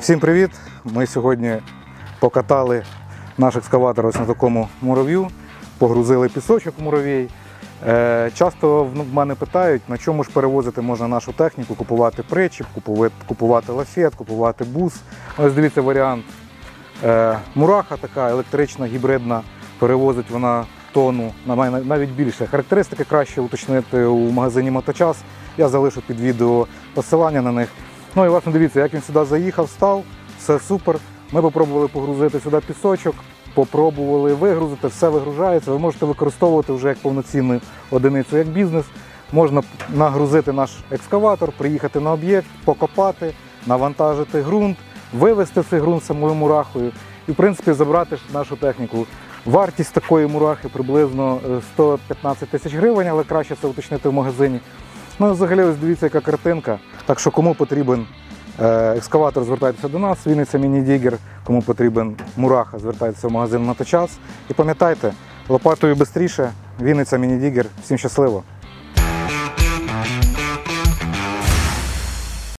Всім привіт! Ми сьогодні покатали наш екскаватор ось на такому мурав'ю, погрузили пісочок у муравій. Е, часто в в мене питають, на чому ж перевозити можна нашу техніку, купувати причіп, купувати, лафет, купувати бус. Ось дивіться варіант. Е, мураха така електрична, гібридна, перевозить вона тонну, навіть більше. Характеристики краще уточнити у магазині Моточас. Я залишу під відео посилання на них. Ну і власне дивіться, як він сюди заїхав, став, все супер. Ми попробували погрузити сюди пісочок, попробували вигрузити, все вигружається. Ви можете використовувати вже як повноцінну одиницю, як бізнес. Можна нагрузити наш екскаватор, приїхати на об'єкт, покопати, навантажити ґрунт, вивезти цей ґрунт самою мурахою і, в принципі, забрати нашу техніку. Вартість такої мурахи приблизно е, 115 тисяч гривень, але краще це уточнити в магазині. Ну, взагалі, ось дивіться, яка картинка. Так що кому потрібен е, екскаватор, звертайтеся до нас, Вінниця Міні-Дігер. Кому потрібен мураха, звертайтеся в магазин на час. І пам'ятайте, лопатою швидше, Вінниця Міні-Дігер. Всім щасливо!